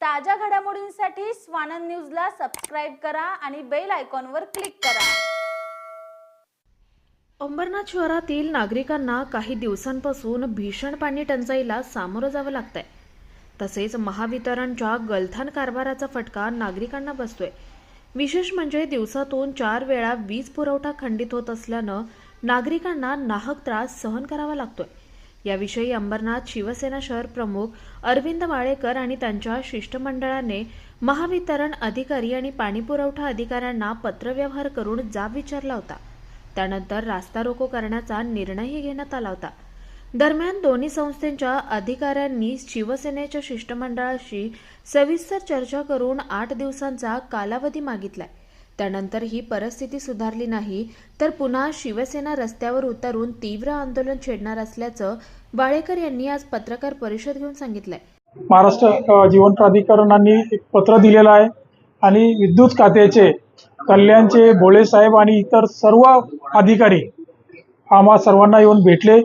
ताज्या घडामोडींसाठी स्वानंद न्यूजला सबस्क्राईब करा आणि बेल आयकॉनवर क्लिक करा. अंबरनाथ शहरातील नागरिकांना काही दिवसांपासून भीषण पाणी टंचाईला सामोरं जावं लागतंय. तसेच महावितरणच्या गलथान कारभाराचा फटका नागरिकांना बसतोय. विशेष म्हणजे दिवसातून चार वेळा वीज पुरवठा खंडित होत असल्यानं नागरिकांना नाहक त्रास सहन करावा लागतोय. याविषयी अंबरनाथ शिवसेना शहर प्रमुख अरविंद वाळेकर आणि त्यांच्या शिष्टमंडळाने महावितरण अधिकारी आणि पाणीपुरवठा अधिकाऱ्यांना पत्रव्यवहार करून जाब विचारला होता. त्यानंतर रास्ता रोको करण्याचा निर्णयही घेण्यात आला होता. दरम्यान दोन्ही संस्थेच्या अधिकाऱ्यांनी शिवसेनेच्या शिष्टमंडळाशी सविस्तर चर्चा करून आठ दिवसांचा कालावधी मागितलाय. त्यानंतर ही परिस्थिती सुधारली नाही तर पुन्हा शिवसेना रस्त्यावर उतरून तीव्र आंदोलन छेडणार असल्याचं वाळेकर यांनी आज पत्रकार परिषद घेऊन सांगितलंय. महाराष्ट्र जीवन प्राधिकरणांनी एक पत्र दिलेलं आहे आणि विद्युत खात्याचे कल्याणचे भोळे साहेब आणि इतर सर्व अधिकारी आम्हा सर्वांना येऊन भेटले.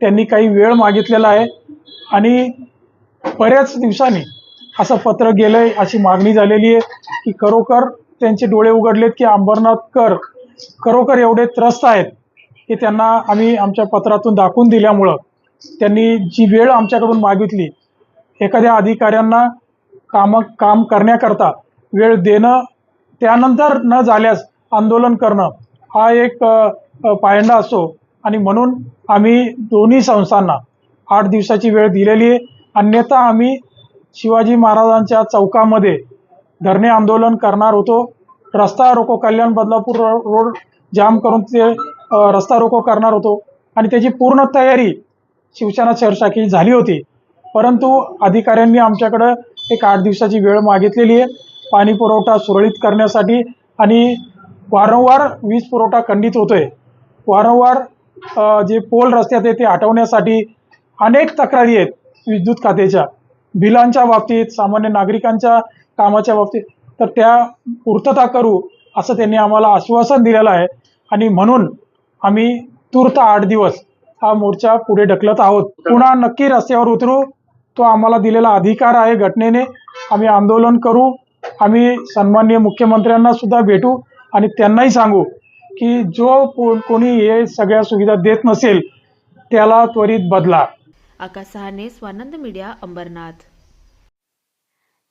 त्यांनी काही वेळ मागितलेला आहे आणि बऱ्याच दिवसांनी असं पत्र गेलं आहे अशी मागणी झालेली आहे की खरोखर त्यांचे डोळे उघडलेत की अंबरनाथकर खरोखर एवढे त्रस्त आहेत की त्यांना आम्ही आमच्या पत्रातून दाखवून दिल्यामुळं त्यांनी जी वेळ आमच्याकडून मागितली एखाद्या अधिकाऱ्यांना काम काम करण्याकरता वेळ देणं त्यानंतर न झाल्यास आंदोलन करणं हा एक पायंडा असतो आणि म्हणून आम्ही दोन्ही संस्थांना आठ दिवसाची वेळ दिलेली आहे. अन्यथा आम्ही शिवाजी महाराजांच्या चौकामध्ये धरणे आंदोलन करणार होतो. रस्ता रोको कल्याण बदलापूर रोड जाम करून ते रस्ता रोको करणार होतो. आणि त्याची पूर्ण तयारी शिवसेना शहरशाखेची झाली होती. परंतु अधिकाऱ्यांनी आमच्याकडं एक आठ दिवसाची वेळ मागितलेली आहे. पाणी पुरवठा सुरळीत करण्यासाठी आणि वारंवार वीज पुरवठा खंडित होतोय. वारंवार जे पोल रस्त्यात आहे ते हटवण्यासाठी अनेक तक्रारी आहेत. विद्युत खात्याच्या बिलांच्या बाबतीत सामान्य नागरिकांच्या कामाच्या बाबतीत. तर त्या पूर्तता करू असं त्यांनी आम्हाला आश्वासन दिलेलं आहे. आणि म्हणून आम्ही तूर्त आठ दिवस हा मोर्चा पुढे ढकलत आहोत. पुन्हा नक्की रस्त्यावर उतरू. तो आम्हाला दिलेला अधिकार आहे घटनेने. आम्ही आंदोलन करू. आम्ही सन्माननीय मुख्यमंत्र्यांना सुद्धा भेटू. आणि त्यांनाही सांगू की जो को- कोणी हे सगळ्या सुविधा देत नसेल त्याला त्वरित बदला. आकाश सहाने स्वानंद मीडिया अंबरनाथ.